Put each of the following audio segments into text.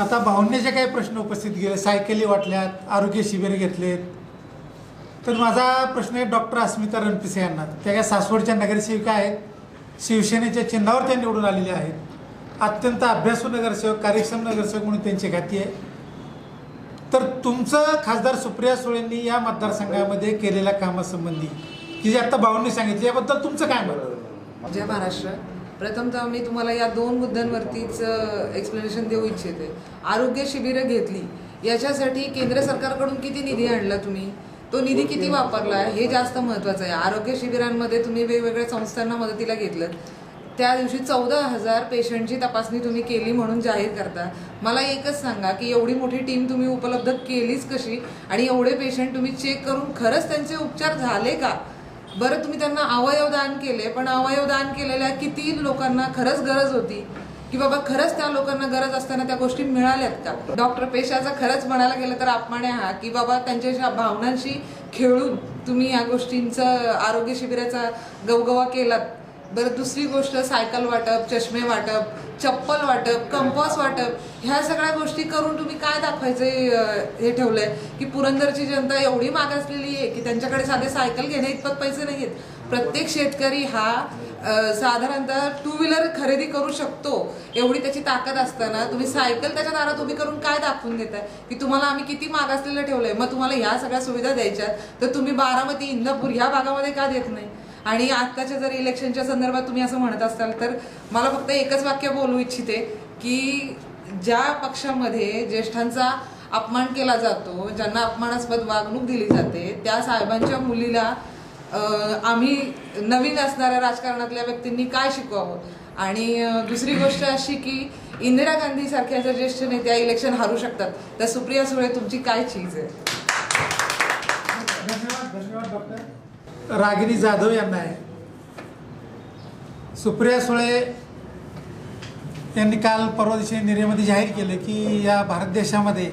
आता भावनेचे काही प्रश्न उपस्थित केले सायकली वाटल्यात आरोग्य शिबिर घेतलेत तर माझा प्रश्न आहे डॉक्टर अस्मिता रणपिसे यांना. त्या काय सासवडच्या नगरसेविका आहेत शिवसेनेच्या चिन्हावर त्या निवडून आलेल्या आहेत. अत्यंत अभ्यासू नगरसेवक कार्यक्षम नगरसेवक म्हणून त्यांची ख्याती आहे. तर तुमचं खासदार सुप्रिया सुळेंनी या मतदारसंघामध्ये केलेल्या कामासंबंधी की जे आता भाऊंनी सांगितले याबद्दल तुमचं काय मत? जय महाराष्ट्र. प्रथमतः मी तुम्हाला या दोन मुद्द्यांवरतीच एक्सप्लेनेशन देऊ इच्छिते. आरोग्य शिबिरं घेतली. याच्यासाठी केंद्र सरकारकडून किती निधी आणला तुम्ही? तो निधी किती वापरला? हे जास्त महत्त्वाचं आहे. आरोग्य शिबिरांमध्ये तुम्ही वेगवेगळ्या संस्थांना मदतीला घेतलं. त्या दिवशी चौदा हजार पेशंटची तपासणी तुम्ही केली म्हणून जाहीर करता. मला एकच सांगा की एवढी मोठी टीम तुम्ही उपलब्ध केलीच कशी? आणि एवढे पेशंट तुम्ही चेक करून खरंच त्यांचे उपचार झाले का? बरं तुम्ही त्यांना अवयव दान केले पण अवयव दान केलेल्या किती लोकांना खरंच गरज होती की बाबा खरंच त्या लोकांना गरज असताना त्या गोष्टी मिळाल्यात का? डॉक्टर पेशाचा खरंच म्हणायला गेलं तर अपमान आहे हा की बाबा त्यांच्या भावनांशी खेळून तुम्ही या गोष्टींचं आरोग्य शिबिराचा गवगवा केलात बरं दुसरी गोष्ट सायकल वाटप चष्मे वाटप चप्पल वाटप कंपॉस वाटप ह्या सगळ्या गोष्टी करून तुम्ही काय दाखवायचे हे ठेवलंय? की पुरंदरची जनता एवढी मागासलेली आहे की त्यांच्याकडे साधे सायकल घेणे इतपत पैसे नाही आहेत प्रत्येक शेतकरी हा साधारणतः टू व्हीलर खरेदी करू शकतो एवढी त्याची ताकद असताना. तुम्ही सायकल त्याच्या दारात उभी करून काय दाखवून देताय? की तुम्हाला आम्ही किती मागासलेलं ठेवलंय? मग तुम्हाला ह्या सगळ्या सुविधा द्यायच्या तर तुम्ही बारामती इंदापूर ह्या भागामध्ये का देत नाही? आणि आत्ताच्या जर इलेक्शनच्या संदर्भात तुम्ही असं म्हणत असाल तर मला फक्त एकच वाक्य बोलू इच्छिते की ज्या पक्षामध्ये ज्येष्ठांचा अपमान केला जातो ज्यांना अपमानास्पद वागणूक दिली जाते त्या साहेबांच्या मुलीला आम्ही नवीन असणाऱ्या राजकारणातल्या व्यक्तींनी काय शिकवावं? आणि दुसरी गोष्ट अशी की इंदिरा गांधी सारख्या ज्येष्ठ नेत्या इलेक्शन हारू शकतात तर सुप्रिया सुळे तुमची काय चीज आहे धन्यवाद धन्यवाद डॉक्टर रागिनी जाधव यांना आहे. सुप्रिया सुळे यांनी काल परवा दिवशी निर्यामध्ये जाहीर केलं की या भारत देशामध्ये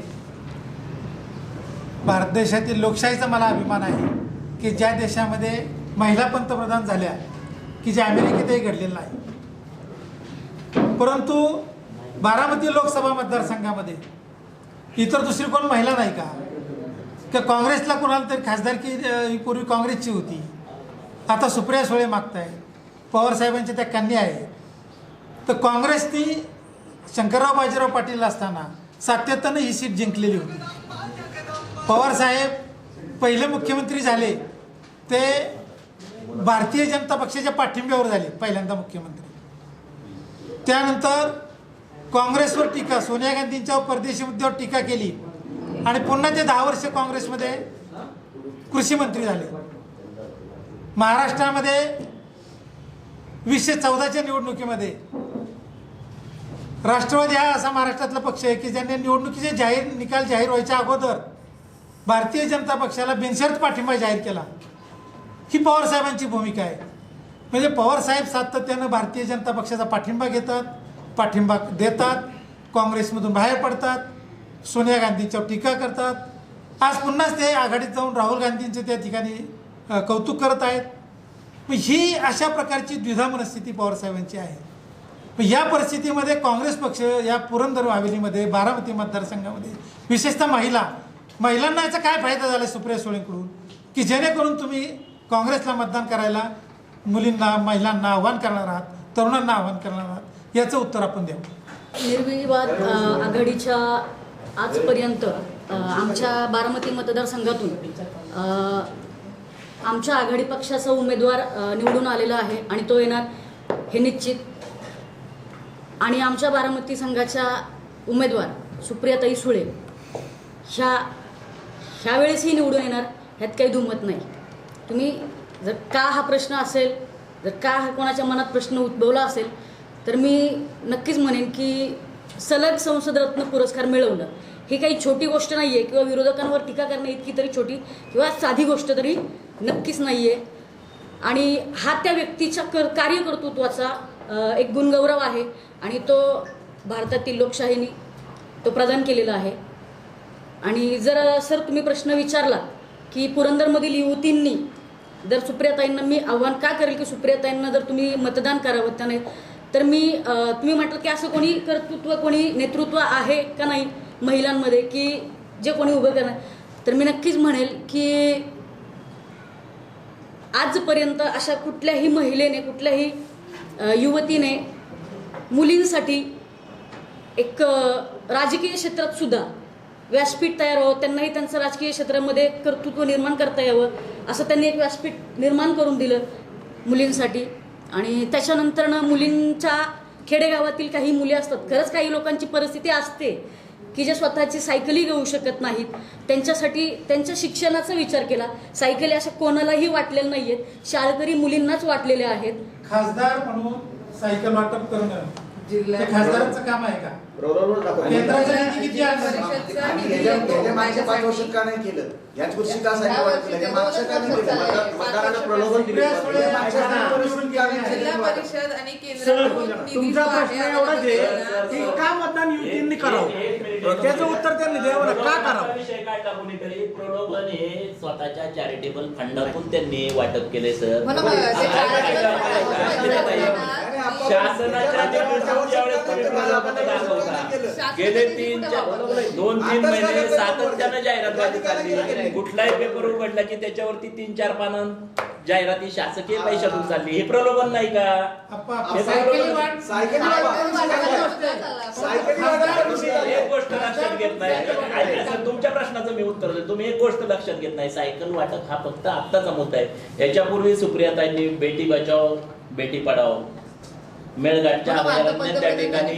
भारत देशातील लोकशाहीचा मला अभिमान आहे की ज्या देशामध्ये महिला पंतप्रधान झाल्या की जे अमेरिकेतही घडलेलं नाही. परंतु बारामती लोकसभा मतदारसंघामध्ये इतर दुसरी कोण महिला नाही का? का काँग्रेसला कोणाला तरी खासदारकी ही पूर्वी काँग्रेसची होती. आता सुप्रिया सुळे मागताय. पवारसाहेबांच्या त्या कन्या आहेत. तर काँग्रेसनी शंकरराव बाजीराव पाटील असताना सातत्यानं ही सीट जिंकलेली होती. पवारसाहेब पहिले मुख्यमंत्री झाले. ते भारतीय जनता पक्षाच्या पाठिंब्यावर झाले पहिल्यांदा मुख्यमंत्री. त्यानंतर काँग्रेसवर टीका सोनिया गांधींच्या परदेशी मुद्द्यावर टीका केली. आणि पुन्हा ते दहा वर्ष काँग्रेसमध्ये कृषी मंत्री झाले. महाराष्ट्रामध्ये वीसशे चौदाच्या निवडणुकीमध्ये. राष्ट्रवादी हा असा महाराष्ट्रातला पक्ष आहे की ज्यांनी निवडणुकीचे जाहीर निकाल जाहीर व्हायच्या अगोदर भारतीय जनता पक्षाला बिनशर्त पाठिंबा जाहीर केला. ही पवारसाहेबांची भूमिका आहे. म्हणजे पवारसाहेब सातत्यानं भारतीय जनता पक्षाचा पाठिंबा घेतात पाठिंबा देतात काँग्रेसमधून बाहेर पडतात. सोनिया गांधींच्यावर टीका करतात. आज पुन्हाच ते आघाडीत जाऊन राहुल गांधींचे त्या ठिकाणी कौतुक करत आहेत. मग ही अशा प्रकारची द्विधा मनस्थिती पवारसाहेबांची आहे. मग या परिस्थितीमध्ये काँग्रेस पक्ष या पुरंदर हवेलीमध्ये बारामती मतदारसंघामध्ये विशेषतः महिला महिलांना याचा काय फायदा झाला सुप्रिया सुळेंकडून? की जेणेकरून तुम्ही काँग्रेसला मतदान करायला मुलींना महिलांना आव्हान करणार आहात तरुणांना आव्हान करणार आहात याचं उत्तर आपण देऊ निर्विवाद आघाडीच्या आजपर्यंत आमच्या बारामती मतदारसंघातून आमच्या आघाडी पक्षाचा उमेदवार निवडून आलेला आहे आणि तो येणार हे निश्चित. आणि आमच्या बारामती संघाच्या उमेदवार सुप्रियाताई सुळे ह्या ह्यावेळेसही निवडून येणार ह्यात काही दुमत नाही. तुम्ही जर का हा प्रश्न असेल जर का हा कोणाच्या मनात प्रश्न उद्भवला असेल तर मी नक्कीच म्हणेन की सलग संसदरत्न पुरस्कार मिळवणं. ही काही छोटी गोष्ट नाही आहे किंवा विरोधकांवर टीका करणं इतकी तरी छोटी किंवा साधी गोष्ट तरी नक्कीच नाही आहे आणि हा त्या व्यक्तीच्या कर कार्यकर्तृत्वाचा एक गुणगौरव आहे आणि तो भारतातील लोकशाहीने तो प्रदान केलेला आहे. आणि जर सर तुम्ही प्रश्न विचारला की पुरंदरमधील युवतींनी जर सुप्रियाताईंना मी आव्हान का करेल की सुप्रियाताईंना जर तुम्ही मतदान करावं त्याने तर मी तुम्ही म्हटलं की असं कोणी कर्तृत्व कोणी नेतृत्व आहे का नाही महिलांमध्ये की जे कोणी उभं करणार? तर मी नक्कीच म्हणेल की आजपर्यंत अशा कुठल्याही महिलेने कुठल्याही युवतीने मुलींसाठी एक राजकीय क्षेत्रात सुद्धा व्यासपीठ तयार व्हावं त्यांनाही त्यांचं राजकीय क्षेत्रामध्ये कर्तृत्व निर्माण करता यावं असं त्यांनी एक व्यासपीठ निर्माण करून दिलं मुलींसाठी. आणि त्याच्यानंतरनं मुलींच्या खेडेगावातील काही मुली असतात खरंच काही लोकांची परिस्थिती असते की जे स्वतःची सायकलही घेऊ शकत नाहीत. त्यांच्यासाठी त्यांच्या शिक्षणाचा विचार केला. सायकली अशा कोणालाही वाटलेल्या नाहीयेत. शाळकरी मुलींनाच वाटलेल्या आहेत. खासदार म्हणून सायकल वाटप करणं. जिल्हा खासदारांचं काम आहे का? निधी किती मागच्या पाच. वर्षात का नाही केलं? याच वर्षी का मागच्या का नाही केलं. मतदारांना प्रलोभन हा. तुमचा जो प्रश्न एवढाच आहे की का मतदान युतींनी करावं. त्याचं उत्तर त्यांनी द्यावं ना. का करावं? प्रलोभन हे स्वतःच्या चॅरिटेबल फंडातून त्यांनी वाटप केले सर. शासनाच्या ज्यावेळेस तुम्ही दाखवता गेले तीन चार दोन तीन महिने सातत्यानं जाहिरातबाजी चालली कुठलाही पेपर उघडला की त्याच्यावरती तीन चार पानं जाहिराती शासकीय पैशातून चालली. हे प्रलोभन नाही का? एक गोष्ट लक्षात घेत नाही. सर, तुमच्या प्रश्नाचं मी उत्तर देतो. तुम्ही एक गोष्ट लक्षात घेत नाही. सायकल वाटप हा फक्त आत्ताचा मुद्दा आहे. याच्यापूर्वी सुप्रियाताईंनी बेटी बचाव बेटी पढाओ मेळघाटच्या अभयारण्यात त्या ठिकाणी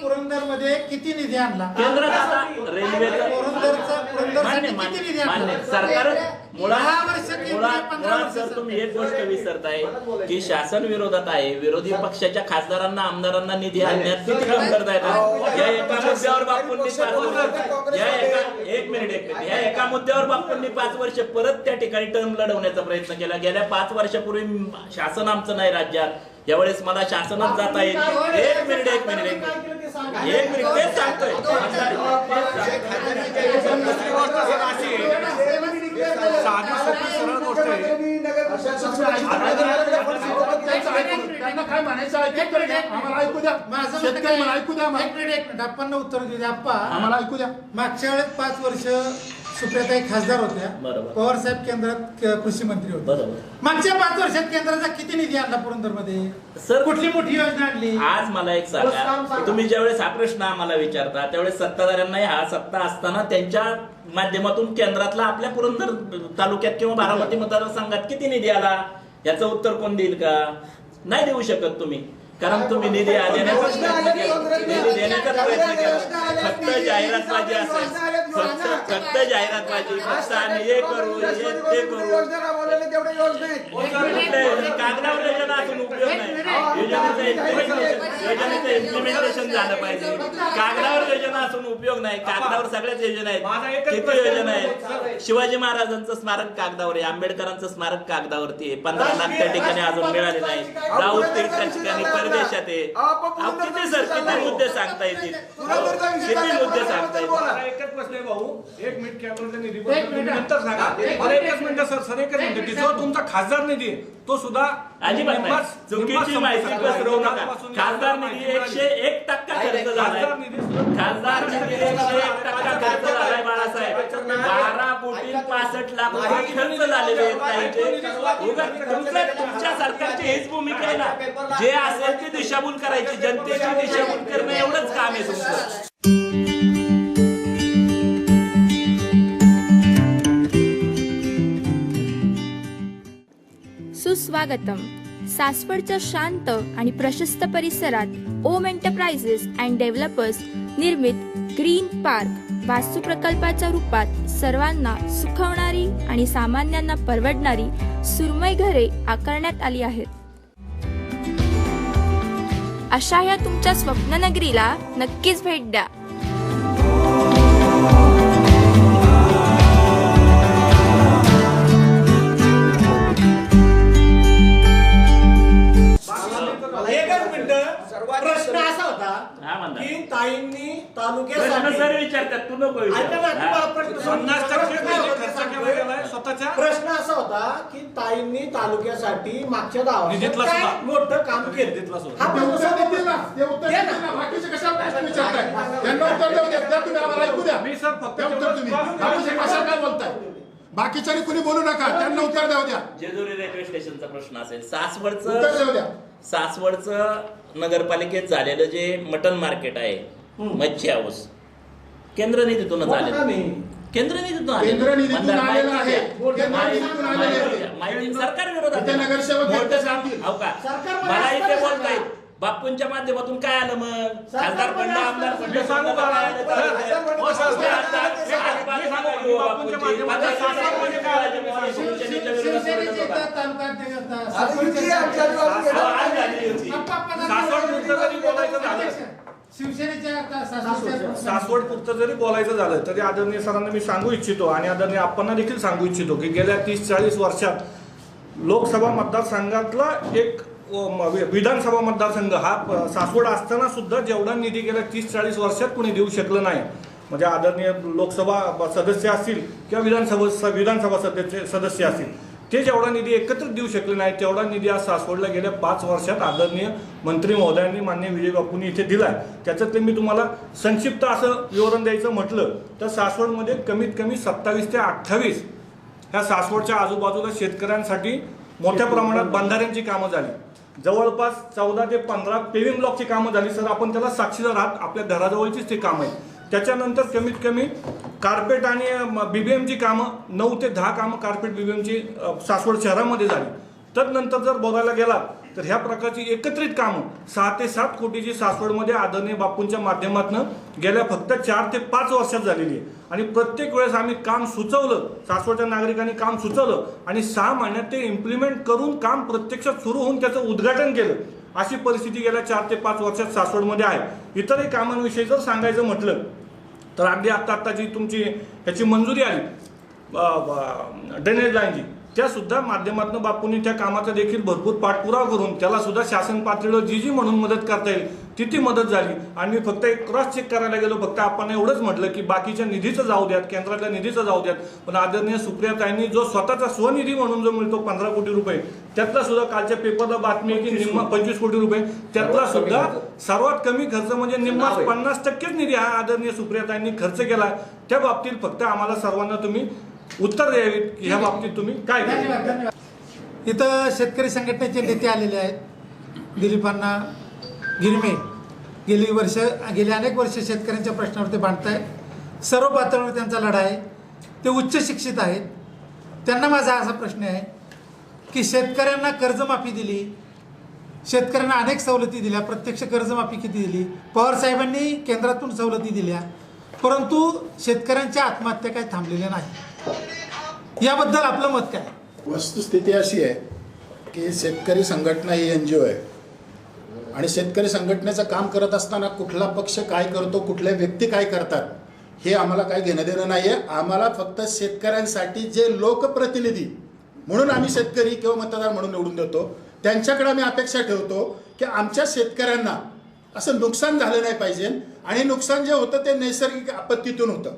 पुरंदरमध्ये किती निधी आणला? केंद्रात आता रेल्वेचं पुरंदरचा मान्य किती निधी आणला? मुळात सर तुम्ही एक गोष्ट विसरताय की शासन विरोधात आहे विरोधी पक्षाच्या खासदारांना आमदारांना निधी आणण्यात किती कमतरता येतात या एका मुद्द्यावर बापूंनी पाच वर्ष या एका एक मिनिट एक मिनिट या एका मुद्द्यावर बापूंनी पाच वर्ष परत त्या ठिकाणी टर्म लढवण्याचा प्रयत्न केला गेल्या पाच वर्षापूर्वी शासन आमचं नाही राज्यात यावेळेस मला शासनच जाता येईल एक मिनिट एक मिनिट एक मिनिट एक मिनिट तेच सांगतोय. साधी सोपी सरळ गोष्ट आहे. त्यांना काय म्हणायचं आम्हाला ऐकू द्या. शेतकरी ऐकू द्या आम्हाला. एक मिनिट एक मिनिट. आपण उत्तर द्या आम्हाला ऐकू द्या. मागच्या वेळेस पाच वर्ष सुप्रियाताई खासदार होत्या. बरोबर. पवार साहेब केंद्रात क- कृषी मंत्री होते. बरोबर. मागच्या पाच वर्षात केंद्राचा किती निधी आणला पुरंदरमध्ये? सर कुठली मोठी योजना आणली? आज मला एक सांगा. तुम्ही ज्यावेळेस हा प्रश्न आम्हाला विचारता त्यावेळेस सत्ताधाऱ्यांना हा सत्ता असताना त्यांच्या माध्यमातून केंद्रातला आपल्या पुरंदर तालुक्यात किंवा बारामती मतदारसंघात किती निधी आला? याचं उत्तर कोण देईल का? नाही देऊ शकत तुम्ही. कारण तुम्ही निधी देण्याचाच प्रयत्न केला निधी देण्याचाच प्रयत्न केला. फक्त जाहिरातबाजी असेल. फक्त फक्त जाहिरातबाजी. फक्त आम्ही हे करू हे ते करू. कागदावर योजना असून उपयोग नाही. योजनेचं इम्प्लिमेंटेशन योजनेचं इम्प्लिमेंटेशन झालं पाहिजे. कागदावर योजना असून उपयोग नाही. कागदावर सगळ्याच योजना आहेत. किती योजना आहे. आहेत? शिवाजी महाराजांचं स्मारक कागदावर आहे. आंबेडकरांचं स्मारक कागदावरती आहे. पंधरा लाख त्या ठिकाणी अजून मिळाले नाही राऊत ते त्या ठिकाणी परदेशात आहे. अहो, किती सर किती मुद्दे सांगता येतील? किती मुद्दे सांगता येतील? मला एकच प्रश्न आहे भाऊ. एक मिनिट कॅमेराचा निधी बद्दल. तुम्ही नंतर सांगा. मला एकच मिनिट सर सर एकच मिनिट. की जो तुमचा खासदार निधी आहे, तो सुद्धा अजिबात नाही. चुकीची माहिती. पसरवू नका. खासदार निधी एकशे. एक टक्का खर्च झालाय. खासदार निधी एकशे एक टक्का खर्च झालाय बाळासाहेब. बारा कोटी पासष्ट लाख रुपये खर्च झालेले आहेत ताईचे उगाच तुमचं तुमच्या सरकारची हीच भूमिका आहे ना. जे असेल ते दिशाभूल करायची. जनतेची दिशाभूल करणं एवढंच काम आहे तुमचं. स्वागतम. सासवडच्या शांत आणि प्रशस्त परिसरात ओम एंटरप्राइजेस अँड डेव्हलपर्स निर्मित ग्रीन पार्क वास्तू प्रकल्पाच्या रूपात सर्वांना सुखवणारी आणि सामान्यांना परवडणारी सुरमय घरे आकारण्यात आली आहेत. अशा या तुमच्या स्वप्ननगरीला नक्कीच भेट द्या. प्रश्न असा होता की ताईंनी तालुक्यासाठी मागच्या दहा. मोठं काम केलं? निधीतला सुद्धा. हा ते प्रश्न उत्तर देतील ना सोडवा. ते उत्तर दे देतील ना. ना बाकीचे कशाला प्रश्न विचारताय? त्यांना उत्तर देऊ द्या. द्या तुम्ही आम्हाला ऐकू द्या. मी सर फक्त त्या उत्तर तेवढंच तुम्ही. पाहून बाकीचे कशाला काय बोलताय? बाकीच्यानी कुणी बोलू नका. त्यांना उत्तर देऊ द्या. जेजुरी रेल्वे स्टेशनचा प्रश्न असेल. उत्तर सासवडचं देऊ द्या. सासवडचं नगरपालिकेत झालेलं जे मटन मार्केट आहे मच्छी हाऊस. केंद्र निधीतूनच नाही. केंद्र निधीतून माहिती सरकार विरोधात. हो मला इथे. बापूंच्या माध्यमातून काय आलं मग खासदार फंड आमदार सांगू आलं? हो, हो, आलं हो, सासवड जरी बोलायचं झालं सासवड पुरतं जरी बोलायचं झालं तरी आदरणीय सरांना मी सांगू इच्छितो आणि आदरणीय आपण देखील सांगू इच्छितो की गेल्या तीस चाळीस वर्षात लोकसभा मतदारसंघातला एक विधानसभा मतदारसंघ हा सासवड असताना सुद्धा जेवढा निधी गेल्या तीस चाळीस वर्षात कुणी देऊ शकलं नाही. म्हणजे आदरणीय लोकसभा ब- सदस्य असतील किंवा विधानसभा स- विधानसभा सदस्य सदस्य असतील. ते जेवढा निधी एकत्र देऊ शकले नाही तेवढा निधी आज सासवडला गेल्या पाच वर्षात आदरणीय मंत्री महोदयांनी मान्य विजय बापूंनी इथे दिलाय. त्याच्यातले मी तुम्हाला संक्षिप्त असं विवरण द्यायचं म्हटलं तर सासवडमध्ये कमीत कमी सत्तावीस ते अठ्ठावीस ह्या सासवडच्या आजूबाजूला शेतकऱ्यांसाठी मोठ्या प्रमाणात बंधाऱ्यांची कामं झाली. जवळपास चौदा ते पंधरा पेविंग ब्लॉकची कामं झाली. सर आपण त्याला साक्षीदार आहात. आपल्या घराजवळचीच ते कामं आहेत. त्याच्यानंतर कमीत कमी कार्पेट आणि बीबीएमची कामं नऊ ते दहा कामं कार्पेट बीबीएमची सासवड शहरामध्ये झाली. तदनंतर जर बघायला गेला तर ह्या प्रकारची एकत्रित कामं सहा ते सात कोटीची सासवडमध्ये आदरणीय बापूंच्या माध्यमातून गेल्या फक्त चार ते पाच वर्षात झालेली आहे. आणि प्रत्येक वेळेस आम्ही काम सुचवलं सासवडच्या नागरिकांनी काम सुचवलं आणि सहा महिन्यात ते इम्प्लिमेंट करून काम प्रत्यक्षात सुरू होऊन त्याचं उद्घाटन केलं. अशी परिस्थिती गेल्या चार ते पाच वर्षात सासवडमध्ये आहे. इतरही कामांविषयी जर सांगायचं म्हटलं तर अगदी आत्ता आत्ता जी तुमची ह्याची मंजुरी आली ड्रेनेज लाईनची त्यासुद्धा माध्यमातून बापूंनी त्या कामाचा देखील भरपूर पाठपुरावा करून त्याला सुद्धा शासन पातळीवर जी जी म्हणून मदत करता येईल ती ती मदत झाली? आणि मी फक्त एक क्रॉस चेक करायला गेलो फक्त आपण एवढंच म्हटलं की बाकीच्या निधीचं जाऊ द्यात केंद्रातल्या निधीचं जाऊ द्यात. पण आदरणीय सुप्रियाताईंनी जो स्वतःचा स्वनिधी म्हणून जो मिळतो पंधरा कोटी रुपये त्यातला सुद्धा कालच्या पेपरला बातमी आहे की निम्मा पंचवीस कोटी रुपये. त्यातला सुद्धा सर्वात कमी खर्च म्हणजे निम्मा पन्नास टक्केच निधी हा आदरणीय सुप्रियाताईंनी खर्च केला. त्या बाबतीत फक्त आम्हाला सर्वांना तुम्ही उत्तर द्यावीत. की ह्या बाबतीत तुम्ही काय केलं? धन्यवाद धन्यवाद. इथं शेतकरी संघटनेचे नेते आलेले आहेत. दिलीपांना गिरमे. गेली वर्ष गेली अनेक वर्ष शेतकऱ्यांच्या प्रश्नावर ते बांधत आहेत सर्व पातळीवर त्यांचा लढा आहे. ते उच्च शिक्षित आहेत. त्यांना माझा असा प्रश्न आहे की शेतकऱ्यांना कर्जमाफी दिली शेतकऱ्यांना अनेक सवलती दिल्या प्रत्यक्ष कर्जमाफी किती दिली? पवार साहेबांनी केंद्रातून सवलती दिल्या परंतु शेतकऱ्यांच्या आत्महत्या काही थांबलेल्या नाही. याबद्दल आपलं मत काय? वस्तुस्थिती अशी आहे की शेतकरी संघटना ही एन जी ओ आहे. आणि शेतकरी संघटनेचं काम करत असताना कुठला पक्ष काय करतो कुठल्या व्यक्ती काय करतात हे आम्हाला काय घेणं देणं नाही आहे आम्हाला फक्त शेतकऱ्यांसाठी जे लोकप्रतिनिधी म्हणून आम्ही शेतकरी किंवा मतदार म्हणून निवडून देतो त्यांच्याकडे आम्ही अपेक्षा ठेवतो की आमच्या शेतकऱ्यांना असं नुकसान झालं नाही पाहिजे. आणि नुकसान जे होतं ते नैसर्गिक आपत्तीतून होतं.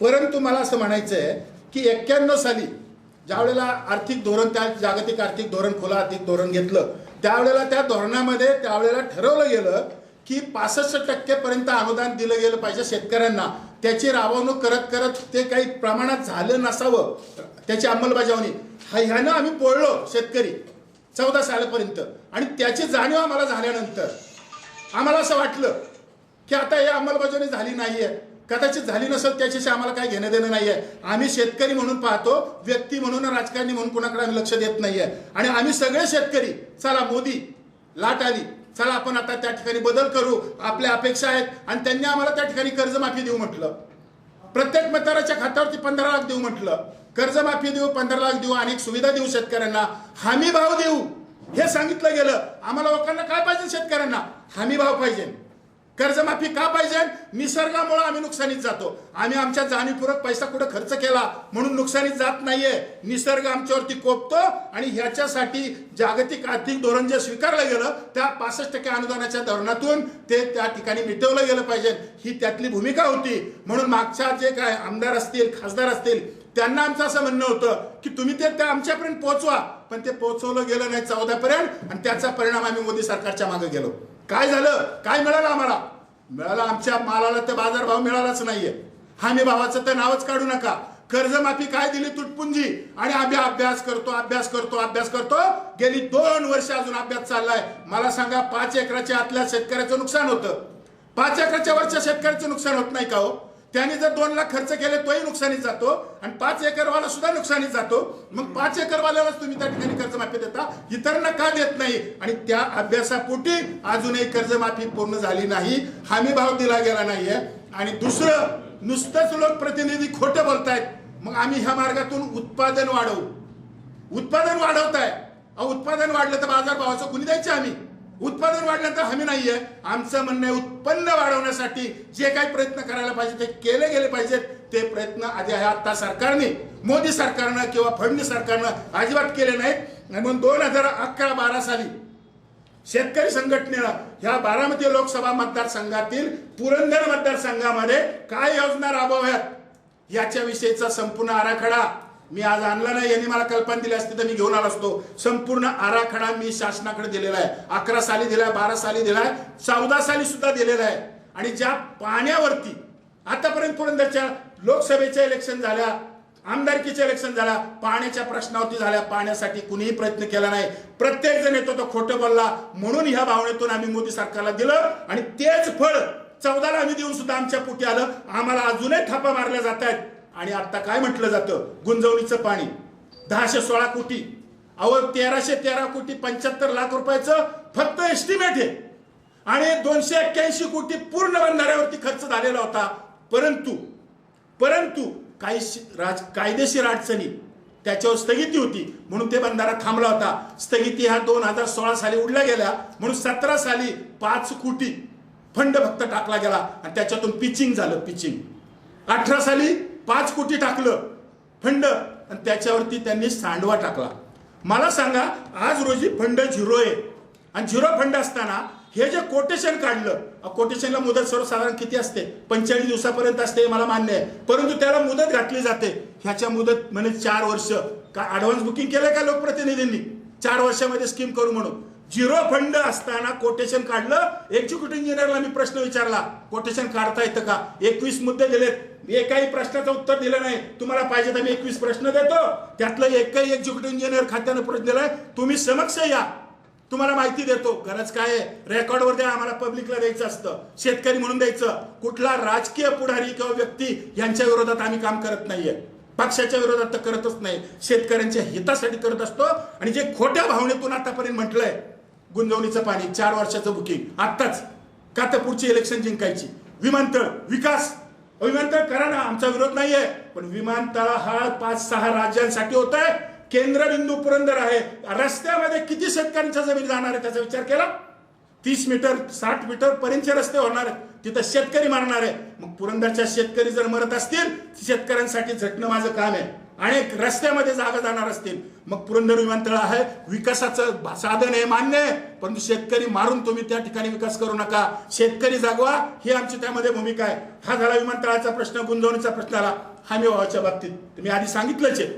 परंतु मला असं म्हणायचं आहे की एक्क्याण्णव साली ज्यावेळेला आर्थिक धोरण त्या जागतिक आर्थिक धोरण खुलं आर्थिक धोरण घेतलं त्यावेळेला त्या धोरणामध्ये त्यावेळेला ठरवलं गेलं की पासष्ट टक्केपर्यंत अनुदान दिलं गेलं पाहिजे शेतकऱ्यांना त्याची राबवणूक करत करत ते काही प्रमाणात झालं नसावं त्याची अंमलबजावणी. हा ह्यानं आम्ही पोळलो शेतकरी चौदा सालापर्यंत. आणि त्याची जाणीव आम्हाला झाल्यानंतर. आम्हाला असं वाटलं की आता हे अंमलबजावणी झाली नाही आहे कदाचित झाली नसेल त्याच्याशी आम्हाला काही घेणं देणं नाही आहे आम्ही शेतकरी म्हणून पाहतो व्यक्ती म्हणून राजकारणी म्हणून कुणाकडे आम्ही लक्ष देत नाही आहे आणि आम्ही सगळे शेतकरी चला मोदी लाट आली चला आपण आता त्या ठिकाणी बदल करू आपल्या अपेक्षा आहेत आणि त्यांनी आम्हाला त्या ठिकाणी कर्जमाफी देऊ म्हटलं. प्रत्येक मतदाराच्या खात्यावरती पंधरा लाख देऊ म्हटलं. कर्जमाफी देऊ पंधरा लाख देऊ अनेक सुविधा देऊ शेतकऱ्यांना. हमी भाव देऊ हे सांगितलं गेलं. आम्हाला लोकांना काय पाहिजे शेतकऱ्यांना? हमी भाव पाहिजे. कर्जमाफी का पाहिजे? निसर्गामुळे आम्ही नुकसानीत जातो. आम्ही आमच्या जाणीवपूर्वक पैसा कुठं खर्च केला म्हणून नुकसानीत जात नाहीये. निसर्ग आमच्यावरती कोपतो आणि ह्याच्यासाठी जागतिक आर्थिक धोरण जे स्वीकारलं गेलं त्या पासष्ट टक्के अनुदानाच्या धोरणातून ते त्या ठिकाणी मिटवलं गेलं पाहिजे. ही त्यातली भूमिका होती. म्हणून मागच्या जे काय आमदार असतील खासदार असतील त्यांना आमचं असं म्हणणं होतं की तुम्ही ते त्या आमच्यापर्यंत पोहोचवा. पण ते पोहोचवलं गेलं नाही चौदापर्यंत आणि त्याचा परिणाम आम्ही मोदी सरकारच्या मागे गेलो. काय झालं? काय मिळालं आम्हाला? मिळालं आमच्या मालाला तर बाजारभाव मिळालाच नाहीये. हमी भावाचं तर नावच काढू नका. कर्जमाफी काय दिली तुटपुंजी? आणि आम्ही अभ्यास करतो अभ्यास करतो अभ्यास करतो. गेली दोन वर्ष अजून अभ्यास चाललाय. मला सांगा पाच एकराच्या आतल्या शेतकऱ्याचं नुकसान होतं? पाच एकराच्या वरच्या शेतकऱ्याचं नुकसान होत नाही का हो? त्याने जर दोन लाख खर्च केले तोही नुकसानीत जातो आणि पाच एकरवाला सुद्धा नुकसानीत जातो. मग पाच एकरवाल्यालाच तुम्ही त्या ठिकाणी कर्जमाफी देता. इतरांना का देत नाही? आणि त्या अभ्यासापोटी अजूनही कर्जमाफी पूर्ण झाली नाही. हमी भाव दिला गेला नाहीये. आणि दुसरं नुसतंच लोकप्रतिनिधी खोटं बोलतायत. मग आम्ही ह्या मार्गातून उत्पादन वाढवू. उत्पादन वाढवताय. अहो उत्पादन वाढलं तर बाजारभावाचं कुणी द्यायचं आम्ही? उत्पादन वाढल्यानंतर हमी नाहीये. आमचं म्हणणं आहे उत्पन्न वाढवण्यासाठी जे काही प्रयत्न करायला पाहिजे ते केले गेले पाहिजेत. ते प्रयत्न आधी आहे आता सरकारने मोदी सरकारनं किंवा फडणवीस सरकारनं अजिबात केले नाहीत. म्हणून दोन हजार अकरा बारा साली शेतकरी संघटनेनं ह्या बारामती लोकसभा मतदारसंघातील पुरंदर मतदारसंघामध्ये काय योजना राबवाव्यात याच्याविषयीचा संपूर्ण आराखडा मी आज आणला नाही यांनी मला कल्पना दिली असती तर मी घेऊन आलो असतो. संपूर्ण आराखडा मी शासनाकडे दिलेला आहे. अकरा साली दिलाय बारा साली दिलाय चौदा साली सुद्धा दिलेला आहे. आणि ज्या पाण्यावरती आतापर्यंत पुरंदरच्या लोकसभेच्या इलेक्शन झाल्या आमदारकीचे इलेक्शन झाल्या पाण्याच्या प्रश्नावरती झाल्या पाण्यासाठी कुणीही प्रयत्न केला नाही. प्रत्येक जण येतो तो खोटं बोलला. म्हणून ह्या भावनेतून आम्ही मोदी सरकारला दिलं आणि तेच फळ चौदाला आम्ही देऊन सुद्धा आमच्या पोटी आलं. आम्हाला अजूनही थापा मारल्या जात आहेत. आणि आता काय म्हटलं जातं? गुंजवणीचं पाणी. दहाशे सोळा कोटी. अहो तेराशे तेरा कोटी पंच्याहत्तर लाख रुपयाचं फक्त एस्टिमेट आहे आणि दोनशे एक्क्याऐंशी कोटी पूर्ण बंधाऱ्यावरती खर्च झालेला होता. परंतु परंतु काही राज कायदेशीर अडचणी त्याच्यावर स्थगिती होती. म्हणून ते बंधारा थांबला होता. स्थगिती हा दोन हजार सोळा साली उडल्या गेल्या. म्हणून सतरा साली पाच कोटी फंड फक्त टाकला गेला. आणि त्याच्यातून पिचिंग झालं पिचिंग अठरा साली पाच कोटी टाकलं फंड आणि त्याच्यावरती त्यांनी सांडवा टाकला. मला सांगा आज रोजी फंड झिरो आहे. आणि झिरो फंड असताना हे जे कोटेशन काढलं कोटेशनला मुदत सर्वसाधारण किती असते? पंचेचाळीस दिवसापर्यंत असते हे मला मान्य आहे. परंतु त्याला मुदत घातली जाते. ह्याच्या मुदत म्हणजे चार वर्ष. का ॲडव्हान्स बुकिंग केलं का लोकप्रतिनिधींनी? चार वर्षामध्ये स्कीम करू म्हणून. झिरो फंड असताना कोटेशन काढलं. एक्झिक्युटिव्ह इंजिनियरला मी प्रश्न विचारला कोटेशन काढता येतं का? एकवीस मुद्दे दिलेत. एकाही प्रश्नाचं उत्तर दिलं नाही. तुम्हाला पाहिजे तर मी एकवीस प्रश्न देतो. त्यातलं एकही एक्झिक्युटिव्ह इंजिनियर खात्यानं प्रश्न दिलाय. तुम्ही समक्ष या. तुम्हाला माहिती देतो. गरज काय आहे? रेकॉर्डवर द्या. आम्हाला पब्लिकला द्यायचं असतं. शेतकरी म्हणून द्यायचं. कुठला राजकीय पुढारी किंवा व्यक्ती यांच्या विरोधात आम्ही काम करत नाहीये. पक्षाच्या विरोधात तर करतच नाही. शेतकऱ्यांच्या हितासाठी करत असतो. आणि जे खोट्या भावनेतून आतापर्यंत म्हटलंय गुंजवणीचं पाणी चार वर्षाचं बुकिंग. आत्ताच का तर पुढची इलेक्शन जिंकायची. विमानतळ विकास. विमानतळ करा ना आमचा विरोध नाहीये. पण विमानतळ हा पाच सहा राज्यांसाठी होत आहे केंद्रबिंदू पुरंदर आहे. रस्त्यामध्ये किती शेतकऱ्यांच्या जमीन जाणार आहे त्याचा विचार केला? तीस मीटर साठ मीटर पर्यंतचे रस्ते होणार आहेत. तिथं शेतकरी मारणार आहे. मग पुरंदरच्या शेतकरी जर मरत असतील शेतकऱ्यांसाठी झटणं माझं काम आहे. आणि रस्त्यामध्ये जागा जाणार असतील. मग पुरंदर विमानतळ आहे विकासाचं साधन आहे मान्य आहे. परंतु शेतकरी मारून तुम्ही त्या ठिकाणी विकास करू नका. शेतकरी जागवा ही आमची त्यामध्ये भूमिका आहे. हा झाला विमानतळाचा प्रश्न गुंतवणुकीचा प्रश्न आला. हमी भावाच्या बाबतीत तुम्ही आधी सांगितलंच आहे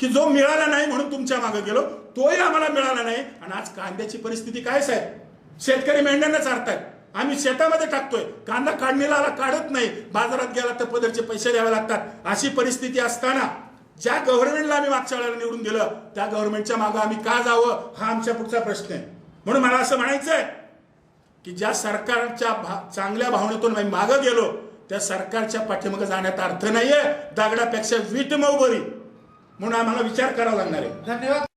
की जो मिळाला नाही म्हणून तुमच्या मागे गेलो तोही आम्हाला मिळाला नाही. आणि आज कांद्याची परिस्थिती काय साहेब? शेतकरी मेंढ्यांना चारतायत आम्ही शेतामध्ये टाकतोय. कांदा काढणीला आला काढत नाही. बाजारात गेला तर पदरचे पैसे द्यावे लागतात. अशी परिस्थिती असताना ज्या गव्हर्नमेंटला आम्ही मागच्या वेळेला निवडून दिलं त्या गव्हर्नमेंटच्या मागं आम्ही का जावं हा आमच्या पुढचा प्रश्न आहे. म्हणून मला असं म्हणायचं आहे की ज्या सरकारच्या भा- चांगल्या भावनेतून आम्ही मागं गेलो त्या सरकारच्या पाठीमागं जाण्यात अर्थ नाहीये. दगडापेक्षा वीट मऊ बरी. म्हणून आम्हाला विचार करावा लागणार आहे. धन्यवाद.